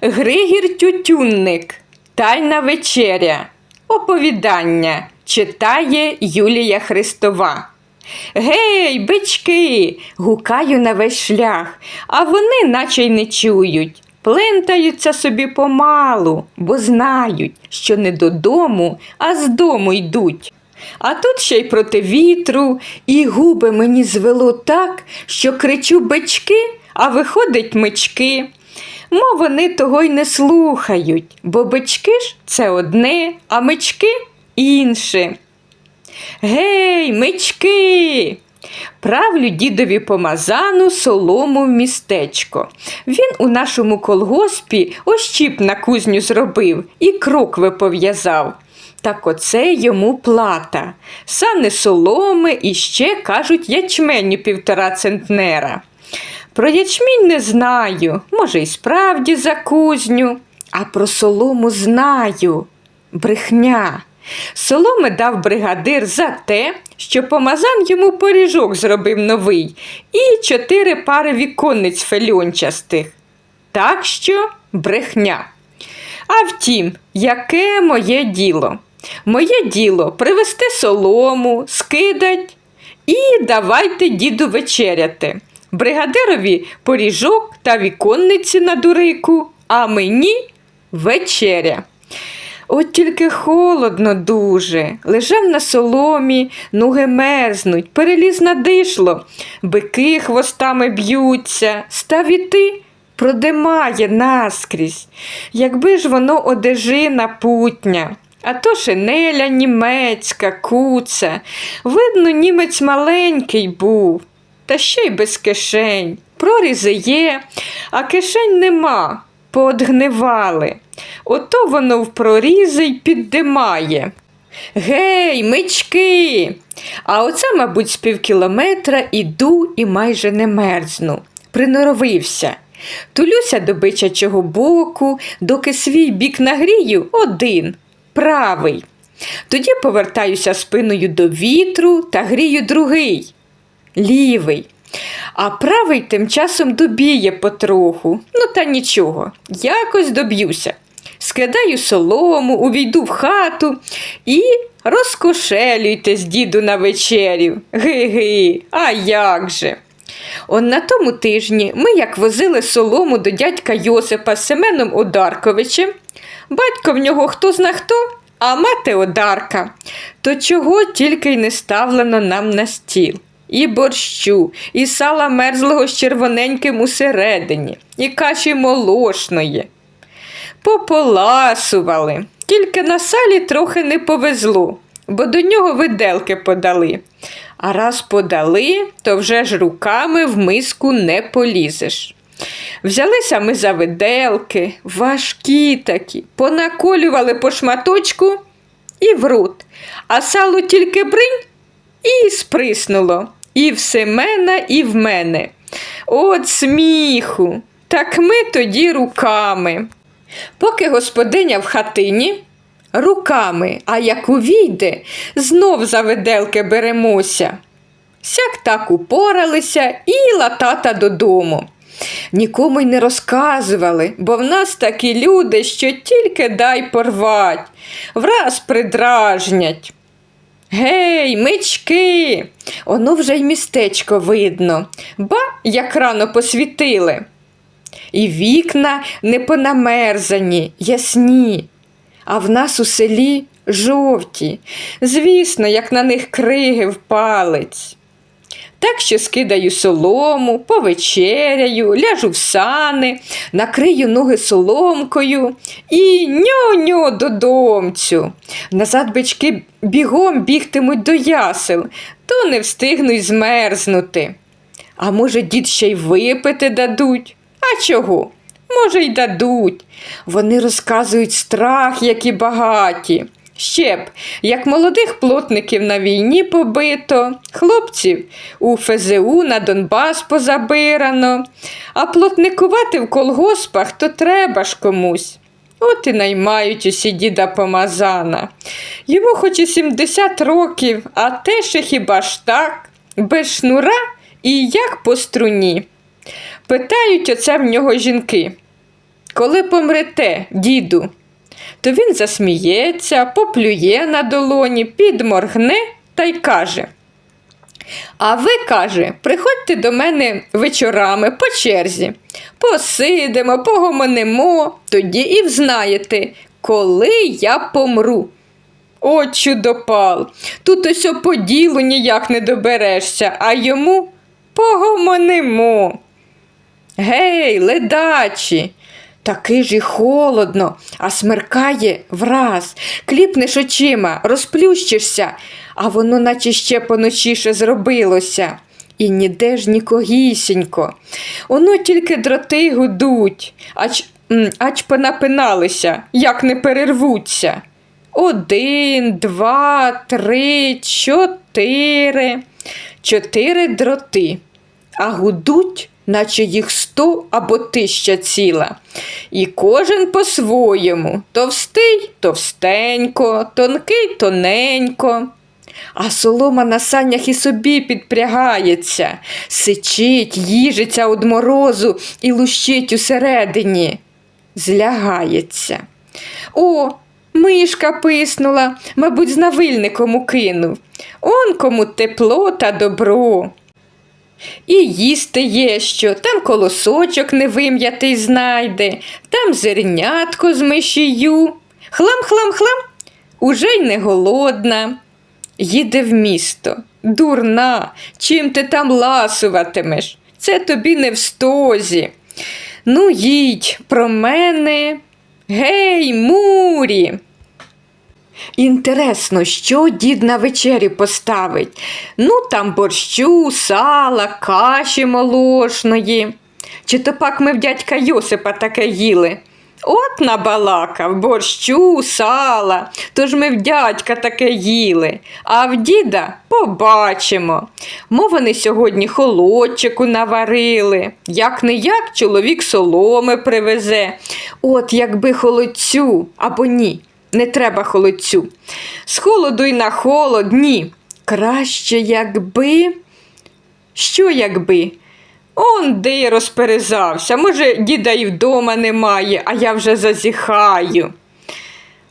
Григір Тютюнник. Тайна вечеря. Оповідання читає Юлія Христова. Гей, бички! гукаю на весь шлях, а вони наче й не чують. Плентаються собі помалу, бо знають, що не додому, а з дому йдуть. А тут ще й проти вітру, і губи мені звело так, що кричу бички, а виходить мички. Мов вони того й не слухають, бо бички ж це одне, а мички інше. Гей, мички! Правлю дідові помазану солому в містечко. Він у нашому колгоспі ощіп на кузню зробив і крокви пов'язав. Так оце йому плата. Сани соломи і ще, кажуть, ячменю півтора центнера. Про ячмінь не знаю, може, й справді за кузню, а про солому знаю. Брехня. Соломи дав бригадир за те, що помазан йому поріжок зробив новий і чотири пари віконниць фельончастих. Так що брехня. А втім, яке моє діло? Моє діло привезти солому, скидать і давайте діду вечеряти. Бригадирові поріжок та віконниці на дурику, а мені вечеря. От тільки холодно дуже, лежав на соломі, ноги мерзнуть, переліз на дишло, бики хвостами б'ються, став іти, продимає наскрізь. Якби ж воно одежина путня, а то шинеля німецька, куца. Видно, німець маленький був, та ще й без кишень. Прорізи є, а кишень нема, поодгнивали. Ото воно в прорізи й піддимає. Гей, мички! А оце, мабуть, з півкілометра іду і майже не мерзну. Приноровився. Тулюся до бичачого боку, доки свій бік нагрію один, правий. Тоді повертаюся спиною до вітру та грію другий, лівий. А правий тим часом добіє потроху. Ну та нічого, якось доб'юся. Скидаю солому, увійду в хату і розкошелюйтесь, діду, на вечерю. Ги-ги, а як же? Он на тому тижні ми як возили солому до дядька Йосипа з Семеном Одарковичем. Батько в нього хто зна хто, а мати Одарка. То чого тільки й не ставлено нам на стіл. І борщу, і сала мерзлого з червоненьким усередині, і каші молошної. Пополасували, тільки на салі трохи не повезло, бо до нього виделки подали. А раз подали, то вже ж руками в миску не полізеш. Взялися ми за виделки, важкі такі, понаколювали по шматочку і в рот, а сало тільки бринь і сприснуло. І в Семена, і в мене. От сміху. Так ми тоді руками. Поки господиня в хатині, руками, а як увійде, знов за виделки беремося. Сяк так упоралися і латата додому. Нікому й не розказували, бо в нас такі люди, що тільки дай порвать, враз придражнять. Гей, мички! Оно вже й містечко видно, ба, як рано посвітили. І вікна не понамерзані, ясні, а в нас у селі жовті, звісно, як на них криги в палець. Так що скидаю солому, повечеряю, ляжу в сани, накрию ноги соломкою і ньо-ньо додомцю. Назад бички бігом бігтимуть до ясел, то не встигну й змерзнути. А може, дід ще й випити дадуть? А чого? Може, й дадуть. Вони розказують страх, які багаті. Ще б, як молодих плотників на війні побито, хлопців у ФЗУ на Донбас позабирано, а плотникувати в колгоспах то треба ж комусь. От і наймають усі діда помазана. Йому хоч і 70 років, а те ще хіба ж так, без шнура і як по струні. Питають оце в нього жінки. коли помрете, діду. То він засміється, поплює на долоні, підморгне та й каже. А ви, каже, приходьте до мене вечорами по черзі. Посидимо, погомонимо, тоді і взнаєте, коли я помру. О, чудопал! Тут ось о по ділу ніяк не доберешся, а йому погомонимо. Гей, ледачі! Таки ж і холодно, а смеркає враз. Кліпнеш очима, розплющишся, а воно наче ще поночіше зробилося. І ніде ж нікогісінько. Оно тільки дроти гудуть, ач, ач понапиналися, як не перервуться. Один, два, три, чотири. Чотири дроти, а гудуть, наче їх сто або тисяча ціла. І кожен по-своєму товстий товстенько, тонкий тоненько. А солома на санях і собі підпрягається, сичить, їжиться од морозу і лущить усередині. Злягається. О, мишка писнула, мабуть, з навильником укинув. Он кому тепло та добро. І їсти є що, там колосочок невим'ятий знайде, там зернятко з мишію. Хлам-хлам-хлам, уже й не голодна. Їде в місто. Дурна, чим ти там ласуватимеш? Це тобі не в стозі. Ну, їдь про мене. Гей, мурі. Інтересно, що дід на вечері поставить? Ну, там борщу, сала, каші молошної. Чи то пак ми в дядька Йосипа таке їли? От набалакав, борщу, сала, тож ми в дядька таке їли, а в діда побачимо. Мов вони сьогодні холодчику наварили, як не як чоловік соломи привезе. От якби холодцю або ні, не треба холодцю. З холоду й на холод, ні. Краще, якби. Що якби? Он де розперезався. Може, діда і вдома немає, а я вже зазіхаю.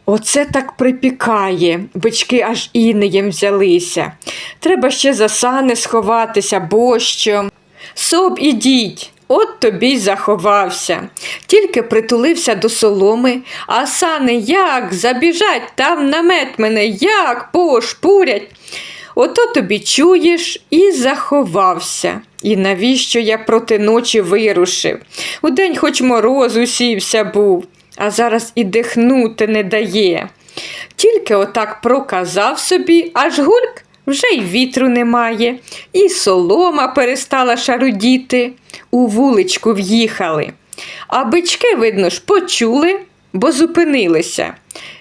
Оце так припікає, бички аж інеєм взялися. Треба ще за сани сховатися, бо що. Соб ідіть, от тобі й заховався. Тільки притулився до соломи, а сани як забіжать, там намет мене, як пошпурять. Ото тобі чуєш і заховався. І навіщо я проти ночі вирушив? Удень хоч мороз усівся був, а зараз і дихнути не дає. Тільки отак проказав собі, аж гульк вже й вітру немає, і солома перестала шарудіти, у вуличку в'їхали. А бички, видно ж, почули, бо зупинилися.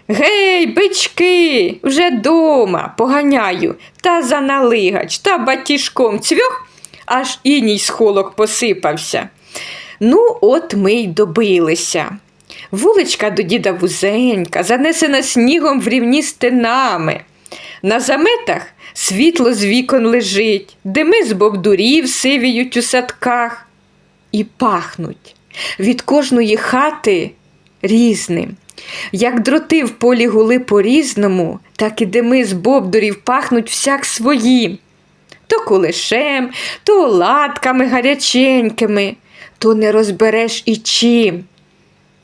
Гей, бички, вже дома, поганяю, та за налигач, та батіжком цвьох, аж іній з посипався. Ну, от ми й добилися. Вуличка до діда вузенька, занесена снігом в рівні стенами. На заметах світло з вікон лежить, дими з бовдурів сивіють у садках і пахнуть від кожної хати різним. Як дроти в полі гули по-різному, так і дими з бобдурів пахнуть всяк своїм. То кулешем, то оладками гаряченькими, то не розбереш і чим.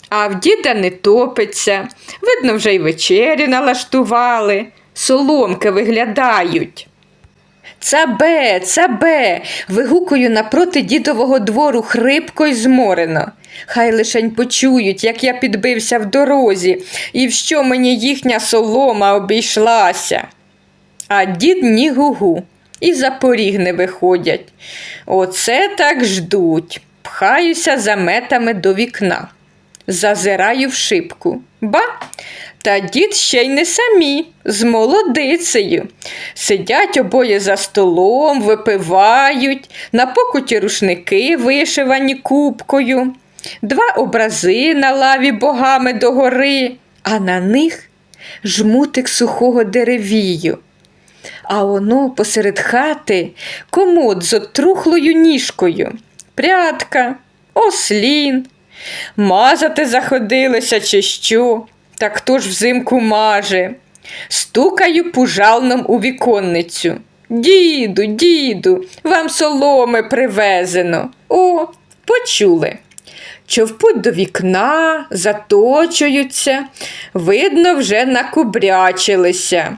А в діда не топиться, видно, вже й вечері налаштували, соломки виглядають. Цабе, цабе. вигукую напроти дідового двору хрипко й зморено. Хай лишень почують, як я підбився в дорозі, і в що мені їхня солома обійшлася. А дід ні гугу, і за поріг не виходять. Оце так ждуть. Пхаюся заметами до вікна. Зазираю в шибку. Ба, та дід ще й не самі, з молодицею. Сидять обоє за столом, випивають, на покуті рушники вишивані кубкою, два образи на лаві богами догори, а на них жмутик сухого деревію. А оно посеред хати комод з отрухлою ніжкою, прядка, ослін, Мазати заходилися, чи що? Та хто ж взимку маже? Стукаю пужалном у віконницю. Діду, діду, вам соломи привезено. О, почули. Човпуть до вікна, заточуються, видно, вже накубрячилися.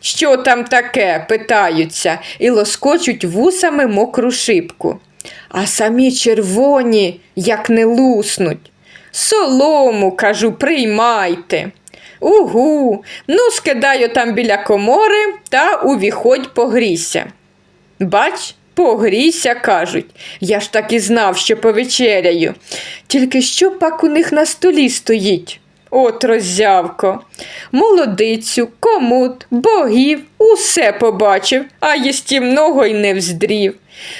Що там таке? питаються і лоскочуть вусами мокру шибку. А самі червоні, як не луснуть. Солому, кажу, приймайте. Угу, ну скидаю там біля комори та увіходь погрійся. Бач, погрійся, кажуть. Я ж так і знав, що повечеряю. Тільки що пак у них на столі стоїть? От роззявко. Молодицю, комут, богів, усе побачив, а їстівного й не вздрів.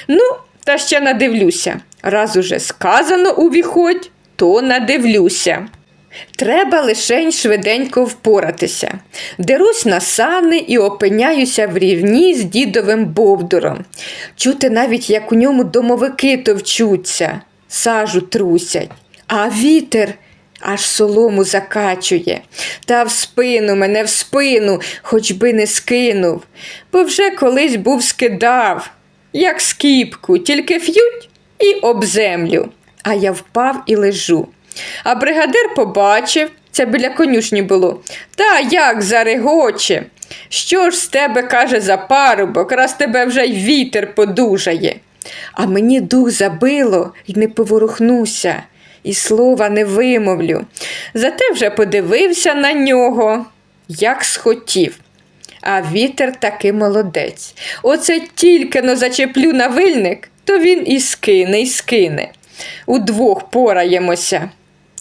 Ну, та ще надивлюся. Раз уже сказано увіходь, то надивлюся. Треба лишень швиденько впоратися. Дерусь на сани і опиняюся в рівні з дідовим бовдуром. Чути навіть, як у ньому домовики товчуться, сажу трусять, а вітер аж солому закачує. Та в спину мене в спину, хоч би не скинув, бо вже колись був скидав, як скіпку, тільки ф'ють і об землю. А я впав і лежу. А бригадир побачив, це біля конюшні було. Та як зарегоче. Що ж з тебе каже за парубок, раз тебе вже й вітер подужає. А мені дух забило й не поворухнуся, і слова не вимовлю. Зате вже подивився на нього, як схотів. А вітер таки молодець. Оце тільки но зачеплю на вильник, то він і скине, і скине. Удвох пораємося.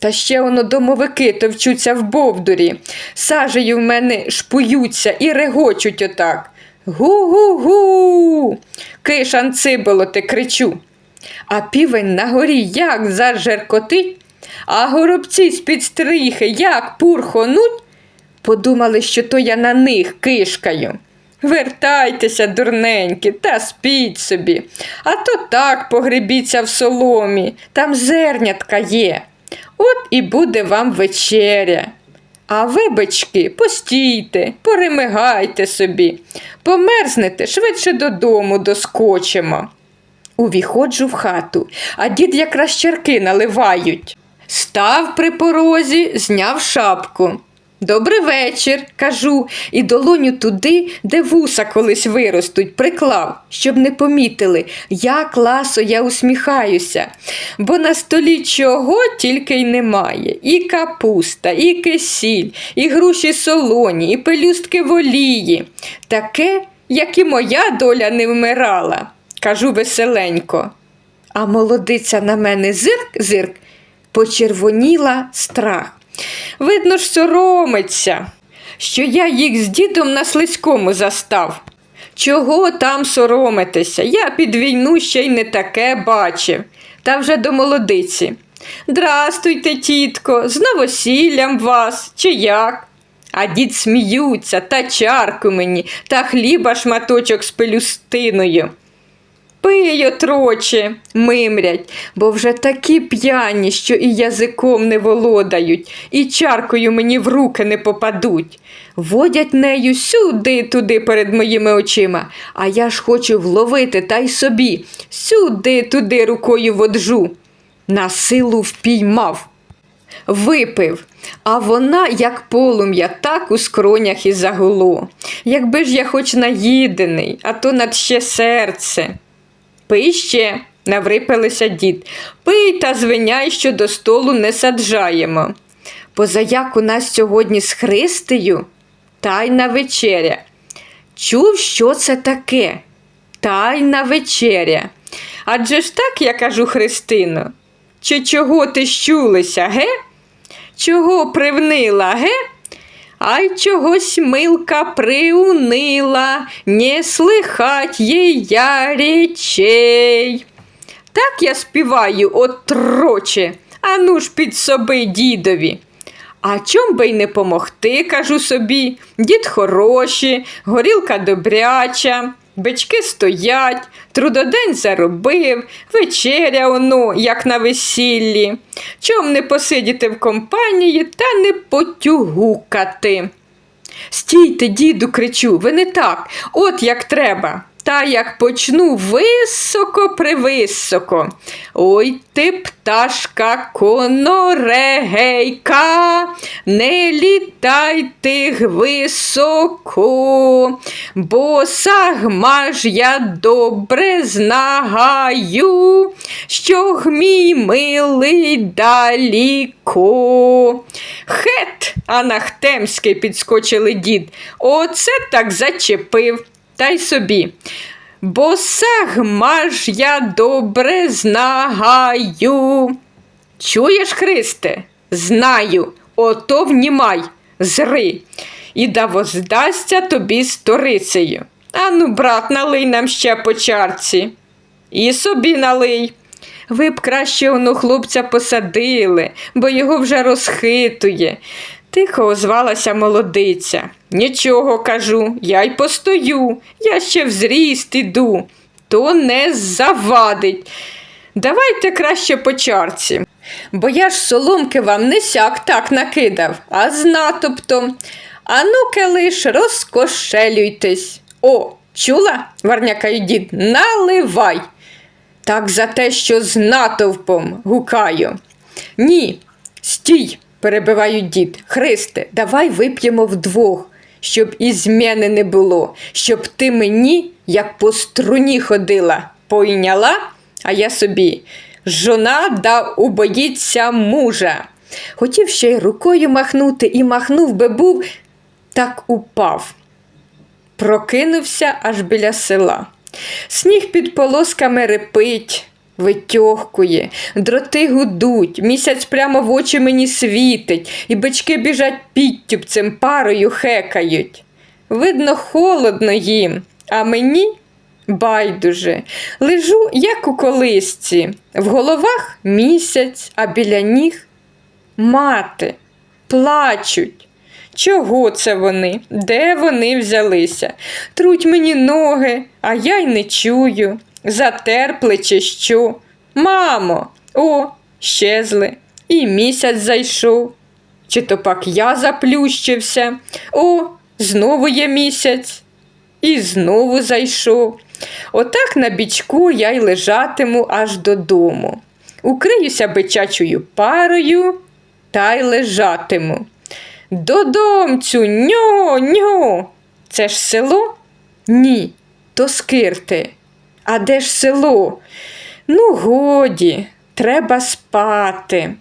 Та ще воно домовики товчуться в бовдурі, сажею в мене шпуються і регочуть отак. Гу-гу-гу. Кишан циболоти кричу. А півень на горі як зажеркотить, а горобці з-під стріхи як пурхонуть, подумали, що то я на них кишкаю. Вертайтеся, дурненькі, та спіть собі, а то так погребіться в соломі, там зернятка є. От і буде вам вечеря. А ви, бички, постійте, поремигайте собі, померзнете, швидше додому доскочимо. Увіходжу в хату, а дід якраз чарки наливають. Став при порозі, зняв шапку. Добрий вечір, кажу, і долоню туди, де вуса колись виростуть, приклав, щоб не помітили, як ласо я усміхаюся, бо на столі чого тільки й немає. І капуста, і кисіль, і груші солоні, і пелюстки волії. Таке, як і моя доля не вмирала, кажу веселенько. А молодиця на мене зирк-зирк, почервоніла страх. Видно ж, соромиться, що я їх з дідом на слизькому застав. Чого там соромитися? Я під війну ще й не таке бачив, та вже до молодиці. Здрастуйте, тітко, з новосіллям вас, чи як? А дід сміються, та чарку мені, та хліба шматочок з пелюстиною. Пий, отроче, мимрять, бо вже такі п'яні, що і язиком не володають, і чаркою мені в руки не попадуть. Водять нею сюди туди перед моїми очима, а я ж хочу вловити та й собі, сюди туди рукою воджу. На силу впіймав. Випив, а вона, як полум'я, так у скронях і загуло. Якби ж я хоч наїдений, а то над ще серце. Пий ще, наврипалися дід. Пий та звиняй, що до столу не саджаємо. Позаяк у нас сьогодні з Христею тайна вечеря. Чув, що це таке? Тайна вечеря. Адже ж так я кажу Христино. Чи чого ти щулися, ге? Чого привнила, ге? Ай чогось милка приунила, не слихать їй я речей. Так я співаю, отроче, а ну ж під соби дідові. А чом би й не помогти, кажу собі, дід хороший, горілка добряча. Бички стоять, трудодень заробив, вечеря оно, як на весіллі. Чом не посидіти в компанії та не потюгукати. Стійте, діду, кричу, ви не так, от як треба. Та як почну високо привисоко. Ой ти, пташка конорегейка, не літай ти високо, бо сагма ж я добре знагаю, що гмій милий даліко. Хет, анахтемський підскочили дід. Оце так зачепив. Та й собі. Бо сагма ж я добре знагаю. Чуєш, Христе? Знаю, ото внімай, зри, і да воздасться тобі сторицею. Ану, брат, налий нам ще по чарці. І собі налий. Ви б краще оно хлопця посадили, бо його вже розхитує. Тихо озвалася молодиця. Нічого кажу, я й постою, я ще в зріст іду, то не завадить. Давайте краще по чарці. Бо я ж соломки вам не сяк так накидав, а з натоптом. А ну-ка лиш розкошелюйтесь. О, чула? варнякає дід, наливай. Так за те, що з натовпом гукаю. Ні, стій, перебиваю дід. Христе, давай вип'ємо вдвох, щоб і зміни не було, щоб ти мені, як по струні ходила, пойняла, а я собі. Жона да убоїться мужа. Хотів ще й рукою махнути і махнув би був, так упав. Прокинувся аж біля села. Сніг під полосками репить, витьохкує, дроти гудуть, місяць прямо в очі мені світить, і бички біжать підтюпцем, парою хекають. Видно, холодно їм, а мені байдуже. Лежу, як у колисці, в головах місяць, а біля ніг мати, плачуть. Чого це вони? Де вони взялися? Труть мені ноги, а я й не чую. Затерпли чи що? Мамо, о, щезли. І місяць зайшов. Чи то пак я заплющився? О, знову є місяць. І знову зайшов. Отак на бічку я й лежатиму аж додому. Укриюся бичачою парою та й лежатиму. Додомцю, ньо, ньо. Це ж село? Ні, то скирти. А де ж село? Ну, годі, треба спати.